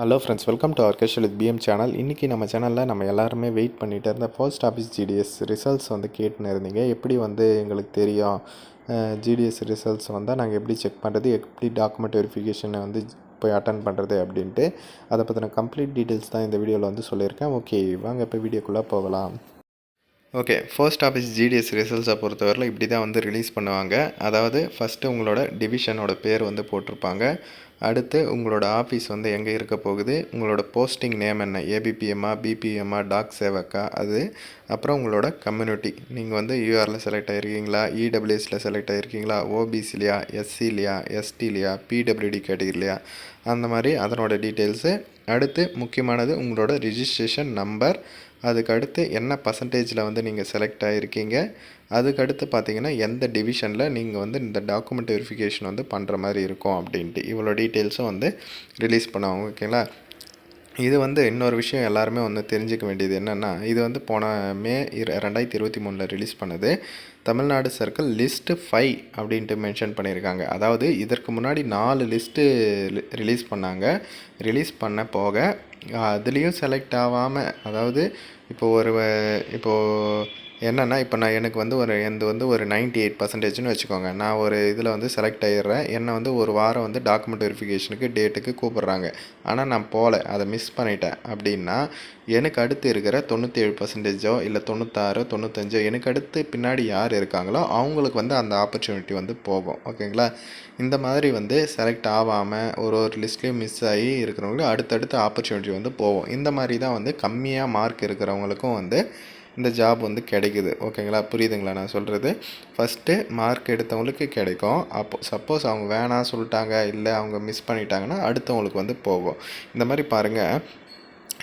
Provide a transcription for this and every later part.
Hello friends welcome to our casual with PM channel இன்றைக்கி நம்ம சேனலில் நம்ம எல்லாருமே வெயிட் பண்ணிகிட்டு இருந்த போஸ்ட் ஆஃபீஸ் ஜிடிஎஸ் ரிசல்ட்ஸ் வந்து கேட்டுன்னு இருந்தீங்க. எப்படி வந்து எங்களுக்கு தெரியும்? ஜிடிஎஸ் ரிசல்ட்ஸ் வந்தால் நாங்கள் எப்படி செக் பண்ணுறது எப்படி டாக்குமெண்ட் வெரிஃபிகேஷனை வந்து போய் அட்டன் பண்ணுறது அப்படின்ட்டு அதை பற்றின கம்ப்ளீட் டீட்டெயில்ஸ் தான் இந்த வீடியோவில் வந்து சொல்லியிருக்கேன். ஓகே வாங்க இப்போ வீடியோக்குள்ளே போகலாம். ஓகே ஃபர்ஸ்ட் ஆஃபீஸ் ஜிடிஎஸ் ரிசல்ட்ஸை பொறுத்தவரையில் இப்படி தான் வந்து ரிலீஸ் பண்ணுவாங்க. அதாவது ஃபஸ்ட்டு உங்களோட டிவிஷனோட பேர் வந்து போட்டிருப்பாங்க. அடுத்து உங்களோட ஆஃபீஸ் வந்து எங்கே இருக்க போகுது? உங்களோட போஸ்டிங் நேம் என்ன? ஏபிபிஎம்மா பிபிஎம்மா டாக் சேவக்கா? அது அப்புறம் உங்களோட கம்யூனிட்டி. நீங்கள் வந்து யூஆரில் செலக்ட் ஆகிருக்கீங்களா இடபிள்யூஎஸில் செலக்ட் ஆகிருக்கீங்களா ஓபிசிலையா எஸ்சிலையா எஸ்டிலையா பிடபிள்யூடி கேட்டகிரிலையா அந்த மாதிரி அதனோட டீட்டெயில்ஸு அடுத்து முக்கியமானது உங்களோட ரிஜிஸ்ட்ரேஷன் நம்பர் அதுக்கடுத்து என்ன பர்சன்டேஜில் வந்து நீங்கள் செலக்ட் ஆகிருக்கீங்க அதுக்கடுத்து பார்த்தீங்கன்னா எந்த டிவிஷனில் நீங்கள் வந்து இந்த டாக்குமெண்ட் வெரிஃபிகேஷன் வந்து பண்ணுற மாதிரி இருக்கும் அப்படின்ட்டு. இவ்வளோ டீட்டெயில்ஸும் வந்து ரிலீஸ் பண்ணுவாங்க ஓகேங்களா இது வந்து இன்னொரு விஷயம் எல்லாருமே வந்து தெரிஞ்சுக்க வேண்டியது என்னென்னா இது வந்து போன மே இர ரெண்டாயிரத்தி இருபத்தி மூணில் ரிலீஸ் பண்ணுது. தமிழ்நாடு சர்க்கிள் லிஸ்ட்டு ஃபைவ் அப்படின்ட்டு மென்ஷன் பண்ணியிருக்காங்க. அதாவது இதற்கு முன்னாடி நாலு லிஸ்ட்டு ரிலீஸ் பண்ணாங்க. ரிலீஸ் பண்ண போக அதுலேயும் செலக்ட் ஆகாமல் அதாவது இப்போ ஒரு இப்போது என்னென்னா இப்போ நான் எனக்கு வந்து ஒரு எந்த வந்து ஒரு நைன்ட்டி எயிட் பர்சன்டேஜ்னு வச்சுக்கோங்க. நான் ஒரு இதில் வந்து செலக்ட் ஆகிடுறேன் என்னை வந்து ஒரு வாரம் வந்து டாக்குமெண்ட் வெரிஃபிகேஷனுக்கு டேட்டுக்கு கூப்பிட்றாங்க. ஆனால் நான் போகல அதை மிஸ் பண்ணிட்டேன். அப்படின்னா எனக்கு அடுத்து இருக்கிற தொண்ணூற்றி ஏழு பர்சன்டேஜோ இல்லை தொண்ணூத்தாறோ தொண்ணூத்தஞ்சோ எனக்கு அடுத்து பின்னாடி யார் இருக்காங்களோ அவங்களுக்கு வந்து அந்த ஆப்பர்ச்சுனிட்டி வந்து போகும். ஓகேங்களா? இந்த மாதிரி வந்து செலக்ட் ஆகாமல் ஒரு ஒரு லிஸ்ட்லேயும் மிஸ் ஆகி இருக்கிறவங்களுக்கு அடுத்தடுத்த ஆப்பர்ச்சுனிட்டி வந்து போகும். இந்த மாதிரி தான் வந்து கம்மியாக மார்க் இருக்கிறவங்களுக்கும் வந்து இந்த ஜாப் வந்து கிடைக்குது. ஓகேங்களா? புரியுதுங்களா நான் சொல்கிறது ஃபஸ்ட்டு மார்க் எடுத்தவங்களுக்கு கிடைக்கும். அப்போ சப்போஸ் அவங்க வேணாம் சொல்லிட்டாங்க இல்லை அவங்க மிஸ் பண்ணிட்டாங்கன்னா அடுத்தவங்களுக்கு வந்து போகும். இந்த மாதிரி பாருங்கள்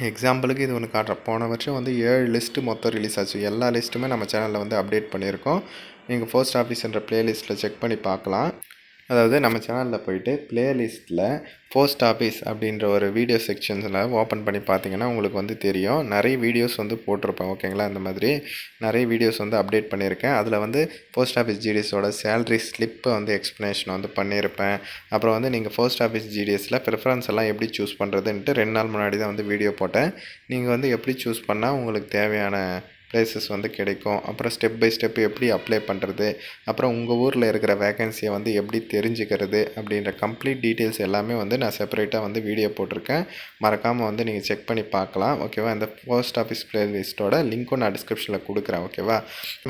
எக்ஸாம்பிளுக்கு இது ஒன்று காட்டுறேன். போன வருஷம் வந்து ஏழு லிஸ்ட்டு மொத்தம் ரிலீஸ் ஆச்சு. எல்லா லிஸ்ட்டுமே நம்ம சேனலில் வந்து அப்டேட் பண்ணியிருக்கோம். நீங்கள் போஸ்ட் ஆஃபீஸ்ன்ற ப்ளேலிஸ்ட்டில் செக் பண்ணி பார்க்கலாம். அதாவது நம்ம சேனலில் போயிட்டு ப்ளேலிஸ்ட்டில் போஸ்ட் ஆஃபீஸ் அப்படின்ற ஒரு வீடியோ செக்ஷன்ஸில் ஓப்பன் பண்ணி பார்த்தீங்கன்னா உங்களுக்கு வந்து தெரியும். நிறைய வீடியோஸ் வந்து போட்டிருப்பேன் ஓகேங்களா அந்த மாதிரி நிறைய வீடியோஸ் வந்து அப்டேட் பண்ணியிருக்கேன். அதில் வந்து போஸ்ட் ஆஃபீஸ் ஜிடிஎஸோட சேலரி ஸ்லிப்பை வந்து எக்ஸ்ப்ளனேஷன் வந்து பண்ணியிருப்பேன். அப்புறம் வந்து நீங்கள் போஸ்ட் ஆஃபீஸ் ஜிடிஎஸில் ப்ரிஃபரன்ஸ் எல்லாம் எப்படி சூஸ் பண்ணுறதுன்ட்டு ரெண்டு நாள் முன்னாடி தான் வந்து வீடியோ போட்டேன். நீங்கள் வந்து எப்படி சூஸ் பண்ணால் உங்களுக்கு தேவையான ப்ளேசஸ் வந்து கிடைக்கும். அப்புறம் ஸ்டெப் பை ஸ்டெப் எப்படி அப்ளை பண்ணுறது அப்புறம் உங்கள் ஊரில் இருக்கிற வேகன்சியை வந்து எப்படி தெரிஞ்சுக்கிறது? அப்படின்ற கம்ப்ளீட் டீட்டெயில்ஸ் எல்லாமே வந்து நான் செப்பரேட்டாக வந்து வீடியோ போட்டிருக்கேன். மறக்காமல் வந்து நீங்கள் செக் பண்ணி பார்க்கலாம். ஓகேவா இந்த போஸ்ட் ஆஃபீஸ் ப்ளேலிஸ்ட்டோட லிங்க்கும் நான் டிஸ்கிரிப்ஷனில் கொடுக்குறேன். ஓகேவா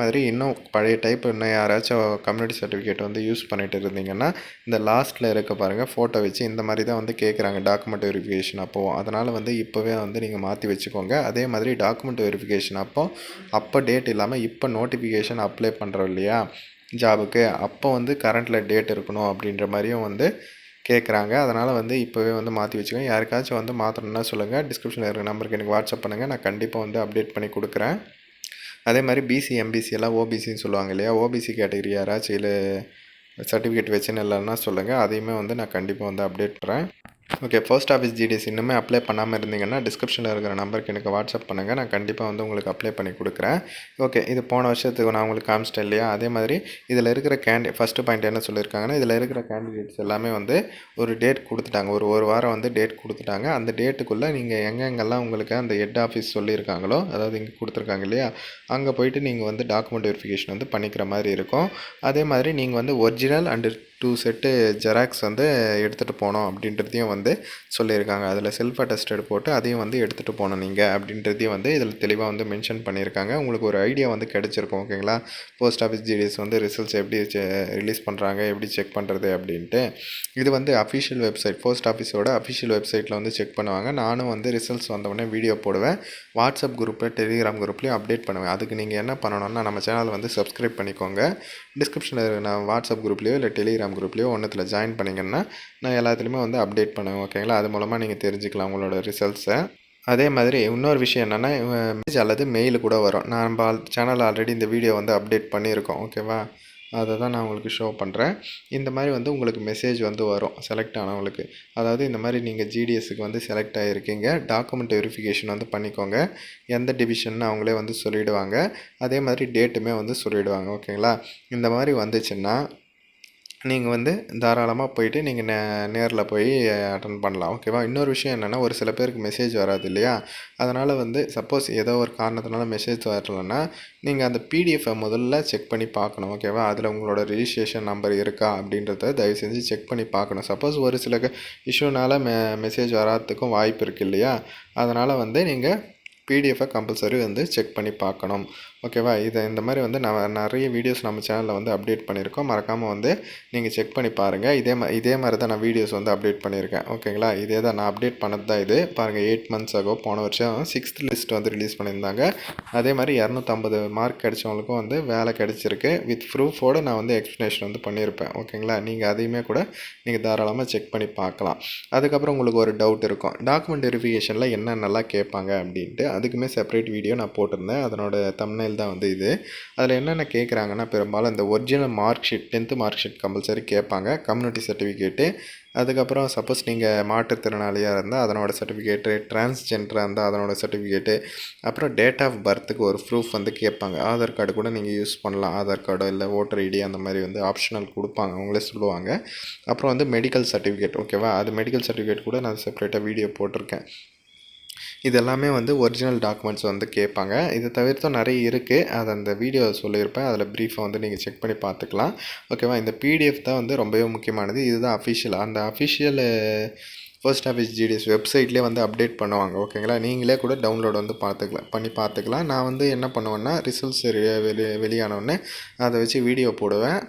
மாதிரி இன்னும் பழைய டைப் இன்னும் யாராச்சும் கம்யூனிட்டி சர்டிஃபிகேட் வந்து யூஸ் பண்ணிட்டு இருந்தீங்கன்னா இந்த லாஸ்ட்டில் இருக்க பாருங்கள் ஃபோட்டோ வச்சு இந்த மாதிரி தான் வந்து கேட்குறாங்க. டாக்குமெண்ட் வெரிஃபிகேஷன் அப்போது அதனால் வந்து இப்போவே வந்து நீங்கள் மாற்றி வச்சுக்கோங்க. அதே மாதிரி டாக்குமெண்ட் வெரிஃபிகேஷன் அப்போ அப்போ டேட் இல்லாமல் இப்போ நோட்டிஃபிகேஷன் அப்ளை பண்ணுறோம் இல்லையா? ஜாபுக்கு அப்போ வந்து கரண்ட்டில் டேட் இருக்கணும் அப்படின்ற மாதிரியும் வந்து கேட்குறாங்க அதனால் வந்து இப்போவே வந்து மாற்றி வச்சுக்கோங்க. யாருக்காச்சும் வந்து மாற்றணும்னா சொல்லுங்கள் டிஸ்கிரிப்ஷனில் இருக்கிற நம்பருக்கு எனக்கு வாட்ஸ்அப் பண்ணுங்கள் நான் கண்டிப்பாக வந்து அப்டேட் பண்ணி கொடுக்குறேன். அதே மாதிரி பிசி எம்பிசி எல்லாம் ஓபிசின்னு சொல்லுவாங்க இல்லையா? ஓபிசி கேட்டகரி யாராச்சும் இல்லை சர்டிஃபிகேட் வச்சுன்னு இல்லைன்னா சொல்லுங்கள் அதையுமே வந்து நான் கண்டிப்பாக வந்து அப்டேட் பண்ணுறேன் ஓகே ஃபர்ஸ்ட் ஆஃபீஸ் ஜிடிஎஸ் இன்னுமே அப்ளை பண்ணாமல் இருந்தீங்கன்னா டிஸ்கிரிப்ஷனில் இருக்கிற நம்பருக்கு எனக்கு வாட்ஸ்அப் பண்ணுங்கள் நான் கண்டிப்பாக வந்து உங்களுக்கு அப்ளை பண்ணி கொடுக்குறேன். ஓகே இது போன வருஷத்துக்கு நான் உங்களுக்கு காமிச்சிட்டேன் இல்லையா? அதே மாதிரி இதில் இருக்கிற கேண்டி ஃபஸ்ட்டு பாயிண்ட் என்ன சொல்லியிருக்காங்கன்னா இதில் இருக்கிற கேண்டிடேட்ஸ் எல்லாமே வந்து ஒரு டேட் கொடுத்துட்டாங்க. ஒரு ஒரு வாரம் வந்து டேட் கொடுத்துட்டாங்க. அந்த டேட்டுக்குள்ளே நீங்கள் எங்கெங்கெல்லாம் உங்களுக்கு அந்த ஹெட் ஆஃபீஸ் சொல்லியிருக்காங்களோ அதாவது இங்கே கொடுத்துருக்காங்க இல்லையா? அங்கே போயிட்டு நீங்கள் வந்து டாக்குமெண்ட் வெரிஃபிகேஷன் வந்து பண்ணிக்கிற மாதிரி இருக்கும். அதே மாதிரி நீங்கள் வந்து original and two set xerox வந்து எடுத்துகிட்டு போனோம் அப்படின்றதையும் வந்து சொல்லியிருக்காங்க. அதில் செல்ஃப் அட்டஸ்டட் போட்டு அதையும் வந்து எடுத்துகிட்டு போகணும் நீங்கள் அப்படின்றதையும் வந்து இதில் தெளிவாக வந்து மென்ஷன் பண்ணியிருக்காங்க. உங்களுக்கு ஒரு ஐடியா வந்து கிடச்சிருக்கும் ஓகேங்களா போஸ்ட் ஆஃபீஸ் ஜிடிஎஸ் வந்து ரிசல்ட்ஸ் எப்படி ரிலீஸ் பண்ணுறாங்க எப்படி செக் பண்ணுறது அப்படின்ட்டு. இது வந்து அஃபிஷியல் வெப்சைட் போஸ்ட் ஆஃபீஸோட அஃபிஷியல் வெப்சைட்டில் வந்து செக் பண்ணுவாங்க. நானும் வந்து ரிசல்ட்ஸ் வந்தவுடனே வீடியோ போடுவேன். வாட்ஸ்அப் குரூப்பில் டெலிகிராம் குரூப்லேயும் அப்டேட் பண்ணுவேன். அதுக்கு நீங்கள் என்ன பண்ணணும்னா நம்ம சேனல் வந்து சப்ஸ்கிரைப் பண்ணிக்கோங்க. டிஸ்கிரிப்ஷனில் நான் வாட்ஸ்அப் குரூப்லேயோ இல்லை டெலிகிராம் குரூப்லேயோ ஒன்றத்தில் ஜாயின் பண்ணிங்கன்னா நான் எல்லாத்துலேயுமே வந்து அப்டேட் பண்ணுவேன் ஓகேங்களா அது மூலமாக நீங்கள் தெரிஞ்சுக்கலாம் உங்களோட ரிசல்ட்ஸை அதே மாதிரி இன்னொரு விஷயம் என்னென்னா மெசேஜ் அல்லது மெயில் கூட வரும். நான் சேனல் ஆல்ரெடி இந்த வீடியோ வந்து அப்டேட் பண்ணியிருக்கோம் ஓகேவா அதை தான் நான் உங்களுக்கு ஷோ பண்ணுறேன் இந்த மாதிரி வந்து உங்களுக்கு மெசேஜ் வந்து வரும் செலக்ட் ஆனவங்களுக்கு. அதாவது இந்த மாதிரி நீங்கள் ஜிடிஎஸ்க்கு வந்து செலக்ட் ஆகிருக்கீங்க டாக்குமெண்ட் வெரிஃபிகேஷன் வந்து பண்ணிக்கோங்க. எந்த டிவிஷன்னு அவங்களே வந்து சொல்லிவிடுவாங்க அதே மாதிரி டேட்டுமே வந்து சொல்லிவிடுவாங்க ஓகேங்களா இந்த மாதிரி வந்துச்சுன்னா நீங்கள் வந்து தாராளமாக போயிட்டு நீங்கள் நே நேரில் போய் அட்டன் பண்ணலாம். ஓகேவா இன்னொரு விஷயம் என்னென்னா ஒரு சில பேருக்கு மெசேஜ் வராது இல்லையா? அதனால் வந்து சப்போஸ் ஏதோ ஒரு காரணத்தினால மெசேஜ் வரலன்னா நீங்கள் அந்த பிடிஎஃபை முதல்ல செக் பண்ணி பார்க்கணும். ஓகேவா அதில் உங்களோட ரிஜிஸ்ட்ரேஷன் நம்பர் இருக்கா? அப்படின்றத தயவு செஞ்சு செக் பண்ணி பார்க்கணும். சப்போஸ் ஒரு சில இஷ்யூனால் மெ மெசேஜ் வராதுக்கும் வாய்ப்பு இருக்குது இல்லையா? அதனால் வந்து நீங்கள் பிடிஎஃபை கம்பல்சரி வந்து செக் பண்ணி பார்க்கணும். ஓகேவா இதை இந்த மாதிரி வந்து நான் நிறைய வீடியோஸ் நம்ம சேனலில் வந்து அப்டேட் பண்ணியிருக்கோம். மறக்காமல் வந்து நீங்கள் செக் பண்ணி பாருங்கள் இதே மா இதே மாதிரி தான் நான் வீடியோஸ் வந்து அப்டேட் பண்ணியிருக்கேன். ஓகேங்களா இதே தான் நான் அப்டேட் பண்ணது தான் இது. பாருங்கள் எயிட் மந்த்ஸ் ஆகும் போன வருஷம் சிக்ஸ்த் லிஸ்ட் வந்து ரிலீஸ் பண்ணியிருந்தாங்க. அதே மாதிரி இரநூத்தம்பது மார்க் கிடைச்சவங்களுக்கும் வந்து வேலை கிடச்சிருக்கு. வித் ப்ரூஃபோடு நான் வந்து எக்ஸ்ப்ளனேஷன் வந்து பண்ணியிருப்பேன். ஓகேங்களா நீங்கள் அதையுமே கூட நீங்கள் தாராளமாக செக் பண்ணி பார்க்கலாம். அதுக்கப்புறம் உங்களுக்கு ஒரு டவுட் இருக்கும். டாக்குமெண்ட் வெரிஃபிகேஷனில் என்னென்னலாம் கேட்பாங்க அப்படின்ட்டு அதுக்குமே செப்பரேட் வீடியோ நான் போட்டிருந்தேன். அதனோட தமிழ் தான் வந்து இது. அதில் என்னென்ன கேட்குறாங்கன்னா பெரும்பாலும் இந்த original mark sheet tenth mark sheet compulsory கேட்பாங்க. கம்யூனிட்டி சர்டிஃபிகேட்டு அதுக்கப்புறம் சப்போஸ் நீங்கள் மாற்றுத்திறனாளியாக இருந்தால் அதனோட சர்டிஃபிகேட்டு டிரான்ஸ்ஜெண்டராக இருந்தால் அதனோட சர்டிஃபிகேட்டு அப்புறம் டேட் ஆஃப் பர்த்துக்கு ஒரு ப்ரூஃப் வந்து கேட்பாங்க. ஆதார் கார்டு கூட நீங்கள் யூஸ் பண்ணலாம். ஆதார் கார்டோ இல்லை ஓட்டர் ஐடி அந்த மாதிரி வந்து ஆப்ஷனல் கொடுப்பாங்க. அவங்களே சொல்லுவாங்க. அப்புறம் வந்து மெடிக்கல் சர்டிஃபிகேட் ஓகேவா அது மெடிக்கல் சர்டிஃபிகேட் கூட நான் செப்பரேட்டாக வீடியோ போட்டிருக்கேன். இதெல்லாமே வந்து ஒரிஜினல் டாக்குமெண்ட்ஸ் வந்து கேட்பாங்க. இதை தவிர்த்தும் நிறைய இருக்குது அதை அந்த வீடியோ சொல்லியிருப்பேன். அதில் ப்ரீஃபாக வந்து நீங்கள் செக் பண்ணி பார்த்துக்கலாம். ஓகேவா இந்த பிடிஎஃப் தான் வந்து ரொம்பவே முக்கியமானது. இதுதான் அஃபிஷியல் அந்த அஃபிஷியல் போஸ்ட் ஆஃபீஸ் ஜிடிஎஸ் வெப்சைட்லேயே வந்து அப்டேட் பண்ணுவாங்க ஓகேங்களா நீங்களே கூட டவுன்லோட் வந்து பார்த்துக்கலாம் பண்ணி பார்த்துக்கலாம். நான் வந்து என்ன பண்ணுவேன்னா ரிசல்ட்ஸ் வெளி வெளியானோடனே அதை வச்சு வீடியோ போடுவேன்.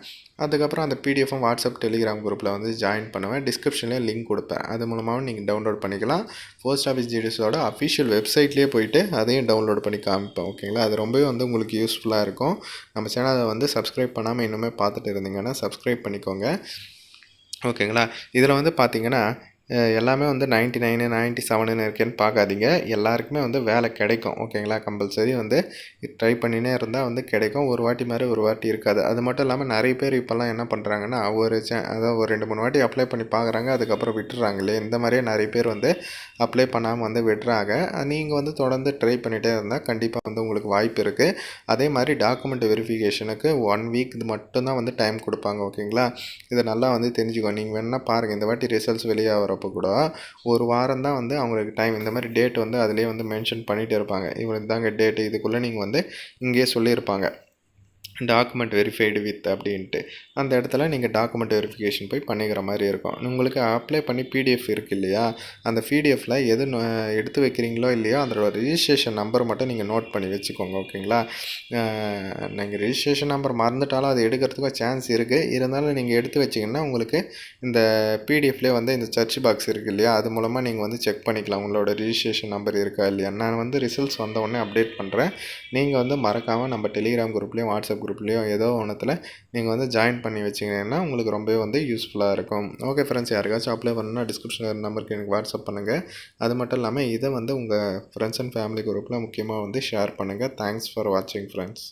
அதுக்கப்புறம் அந்த பிடிஎஃப்பும் வாட்ஸ்அப் டெலிகிராம் குரூப்பில் வந்து ஜாயின் பண்ணுவேன். டிஸ்கிரிப்ஷன்லேயே லிங்க் கொடுப்பேன். அது மூலமாகவும் நீங்கள் டவுன்லோட் பண்ணிக்கலாம். போஸ்ட் ஆஃபீஸ் ஜிடிஎஸோட அஃபிஷியல் வெப்சைட்லேயே போயிட்டு அதையும் டவுன்லோட் பண்ணி காமிப்பேன் ஓகேங்களா அது ரொம்பவே வந்து உங்களுக்கு யூஸ்ஃபுல்லாக இருக்கும். நம்ம சேனலை வந்து சப்ஸ்கிரைப் பண்ணாமல் இன்னுமே பார்த்துட்டு இருந்தீங்கன்னா சப்ஸ்கிரைப் பண்ணிக்கோங்க. ஓகேங்களா இதில் வந்து பார்த்தீங்கன்னா எல்லாமே வந்து நைன்ட்டி நைனு நைன்ட்டி செவனுன்னு இருக்கேன்னு பார்க்காதீங்க. எல்லாருக்குமே வந்து வேலை கிடைக்கும். ஓகேங்களா? கம்பல்சரி வந்து ட்ரை பண்ணினே இருந்தால் வந்து கிடைக்கும். ஒரு வாட்டி மாதிரி ஒரு வாட்டி இருக்காது. அது மட்டும் இல்லாமல் நிறைய பேர் இப்போல்லாம் என்ன பண்ணுறாங்கன்னா ஒரு சே அதாவது ஒரு ரெண்டு மூணு வாட்டி அப்ளை பண்ணி பார்க்குறாங்க. அதுக்கப்புறம் விட்டுறாங்களே. இந்த மாதிரியே நிறைய பேர் வந்து அப்ளை பண்ணாமல் வந்து விடுறாங்க நீங்கள் வந்து தொடர்ந்து ட்ரை பண்ணிகிட்டே இருந்தால் கண்டிப்பாக வந்து உங்களுக்கு வாய்ப்பு இருக்குது அதே மாதிரி டாக்குமெண்ட் வெரிஃபிகேஷனுக்கு ஒன் வீக் இது மட்டும்தான் வந்து டைம் கொடுப்பாங்க. ஓகேங்களா? இதை நல்லா வந்து தெரிஞ்சுக்கோ. நீங்கள் வேணால் பாருங்கள் இந்த வாட்டி ரிசல்ட்ஸ் வெளியாக வர்றப்போ கூட ஒரு வாரம் தான் வந்து அவங்களுக்கு டைம் இந்த மாதிரி டேட் வந்து அதிலே வந்து மென்ஷன் பண்ணிகிட்டே இருப்பாங்க. இவங்களுக்கு தாங்க டேட்டு இதுக்குள்ளே நீங்கள் வந்து இங்கேயே சொல்லியிருப்பாங்க. டாக்குமெண்ட் வெரிஃபைடு வித் அப்படின்ட்டு. அந்த இடத்துல நீங்கள் டாக்குமெண்ட் வெரிஃபிகேஷன் போய் பண்ணிக்கிற மாதிரி இருக்கும். உங்களுக்கு அப்ளை பண்ணி பிடிஎஃப் இருக்குது இல்லையா? அந்த பிடிஎஃப்பில் எது எடுத்து வைக்கிறீங்களோ இல்லையோ அதோட ரிஜிஸ்ட்ரேஷன் நம்பர் மட்டும் நீங்கள் நோட் பண்ணி வச்சுக்கோங்க ஓகேங்களா? நீங்கள் ரிஜிஸ்ட்ரேஷன் நம்பர் மறந்துட்டாலும் அது எடுக்கிறதுக்கும் சான்ஸ் இருக்குது இருந்தாலும் நீங்கள் எடுத்து வச்சிங்கன்னா உங்களுக்கு இந்த பிடிஎஃப்லேயே வந்து இந்த சர்ச் பாக்ஸ் இருக்குது இல்லையா? அது மூலமாக நீங்கள் வந்து செக் பண்ணிக்கலாம். உங்களோட ரிஜிஸ்ட்ரேஷன் நம்பர் இருக்கா இல்லையா? நான் வந்து ரிசல்ட்ஸ் வந்த உடனே அப்டேட் பண்ணுறேன் நீங்கள் வந்து மறக்காமல் நம்ம டெலிகிராம் குரூப்லேயும் வாட்ஸ்அப் குரூப்லேயோ ஏதோ ஒன்றத்தில் நீங்கள் வந்து ஜாயின் பண்ணி வச்சிங்கன்னா உங்களுக்கு ரொம்பவே வந்து யூஸ்ஃபுல்லாக இருக்கும். ஓகே ஃப்ரெண்ட்ஸ் யாருக்காச்சும் அப்ளை பண்ணணும்னா டிஸ்கிரிப்ஷனில் நம்பருக்கு எனக்கு வாட்ஸ்அப் பண்ணுங்கள் அது மட்டும் இல்லாமல் இதை வந்து உங்கள் ஃப்ரெண்ட்ஸ் அண்ட் ஃபேமிலி குரூப்பில் முக்கியமாக வந்து ஷேர் பண்ணுங்கள் தேங்க்ஸ் ஃபார் வாட்சிங் ஃப்ரெண்ட்ஸ்